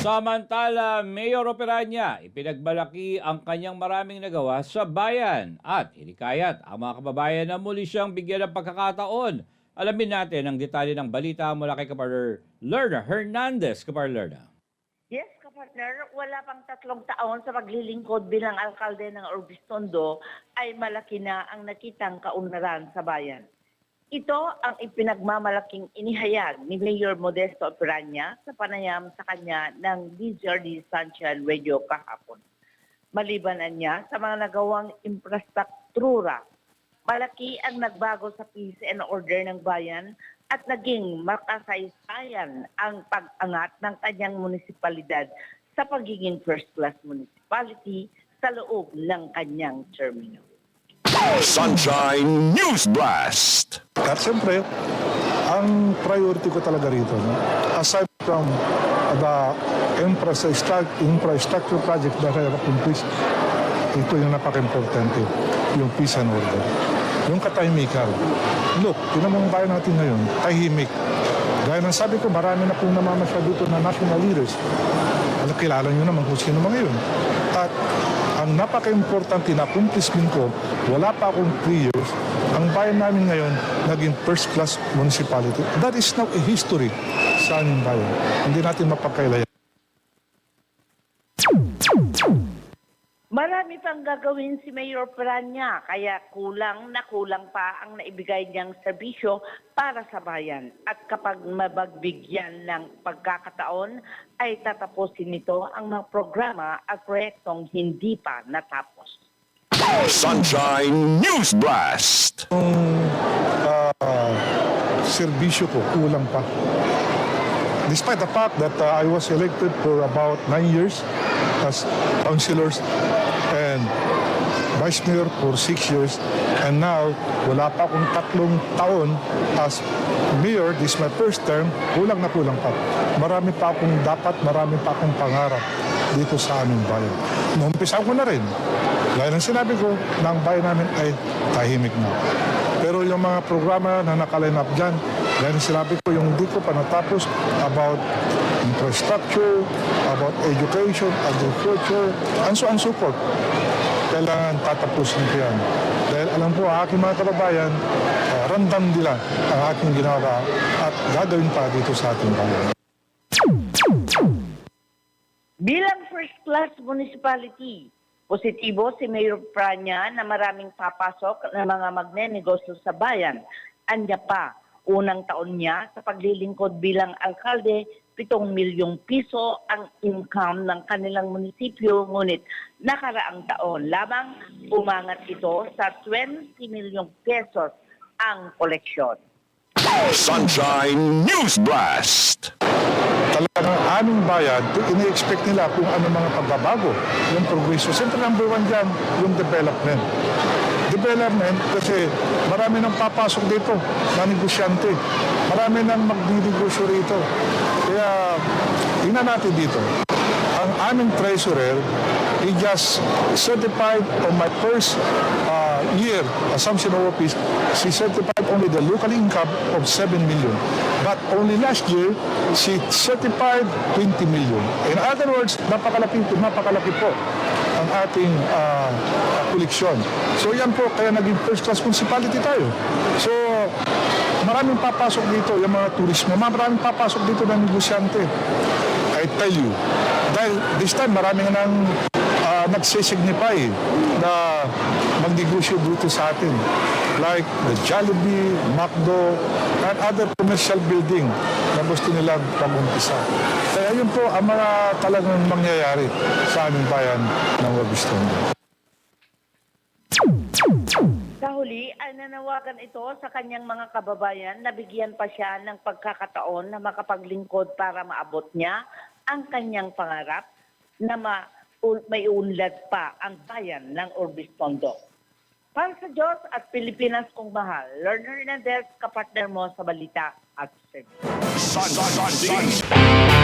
Samantala, Mayor Operanya, ipinagmalaki ang kanyang maraming nagawa sa bayan at hinikayat ang mga kababayan na muli siyang bigyan ng pagkakataon. Alamin natin ang detalye ng balita mula kay Kapar Lerna Hernandez. Kapar Lerna. Yes, kapartner, wala pang tatlong taon sa paglilingkod bilang alkalde ng Orbistondo ay malaki na ang nakitang kaunlaran sa bayan. Ito ang ipinagmamalaking inihayag ni Mayor Modesto Operanya sa panayam sa kanya ng DZRD Sunshine Radio kahapon. Maliban niya sa mga nagawang infrastruktura, malaki ang nagbago sa peace and order ng bayan at naging makasaysayan ang pag-angat ng kanyang munisipalidad sa pagiging first-class municipality sa loob ng kanyang termino. Sunshine News Blast. At siyempre, ang priority ko talaga rito, no? aside from the infrastructure, project that I have ito yung napaka-importante, yung peace and order. Yung katahimikan. Look, tinan mo bayan natin ngayon, tahimik. Gaya ng sabi ko, marami na pong namamasya dito na national leaders. Alam, kilala nyo naman kung sino mga yun. At ang napaka-importante na accomplishment ko, wala pa akong 3 years, ang bayan namin ngayon naging first-class municipality. That is now a history sa aming bayan. Hindi natin mapagkailayan. Marami pang gagawin si Mayor Pranya, kaya kulang na kulang pa ang naibigay niyang serbisyo para sa bayan. At kapag mabagbigyan ng pagkakataon, ay tatapusin nito ang mga programa at proyektong hindi pa natapos. Sunshine News Blast. Yung ah, serbisyo ko, kulang pa. Despite the fact that uh, I was elected for about nine years as councilors and vice mayor for six years, and now wala pa akong tatlong taon as mayor, this is my first term, kulang na kulang pa. Marami pa akong dapat, marami pa akong pangarap dito sa aming bayan. Numpisa ko na rin. Gaya ng sinabi ko, na bayan namin ay tahimik na. Pero yung mga programa na nakaline up dyan, ng sinabi ko, yung di ko pa natapos about infrastructure, about education, agriculture, and so on and so forth. Kailangan tatapusin ko yan. Dahil alam ang aking mga kababayan, uh, randam nila ang aking ginawa at gagawin pa dito sa ating bayan. Bilang first-class municipality, positibo si Mayor Pranya na maraming papasok na mga magnenegosyo sa bayan. Anya pa, unang taon niya sa paglilingkod bilang alkalde, 7 milyong piso ang income ng kanilang munisipyo, ngunit nakaraang taon lamang umangat ito sa 20 milyong pesos ang koleksyon. Sunshine News Blast. talagang aming bayan, ini-expect nila kung ano mga pagbabago, yung progreso. Siyempre number one dyan, yung development. Development kasi marami nang papasok dito na negosyante. Marami nang magdinegosyo rito. Kaya tingnan natin dito. Ang aming treasurer, he just certified on my first uh, year assumption of office, she certified only the local income of 7 million. But only last year, she certified 20 million. In other words, napakalaki, napakalaki po ang ating uh, koleksyon. So yan po, kaya naging first class municipality tayo. So, maraming papasok dito, yung mga turismo, maraming papasok dito ng negosyante. I tell you, dahil this time marami nga nang uh, nagsisignify na magnegosyo dito sa atin. Like the Jollibee, McDo, and other commercial building na gusto nilang pag-umpisa. Kaya yun po ang mga talagang mangyayari sa aming bayan ng Wabiston. Sa huli ay nanawagan ito sa kanyang mga kababayan na bigyan pa siya ng pagkakataon na makapaglingkod para maabot niya ang kanyang pangarap na ma may unlad pa ang bayan ng Orbistondo. Para sa Diyos at Pilipinas kong mahal, Learner Hernandez, kapartner mo sa balita at service. Sun, sun, sun, sun.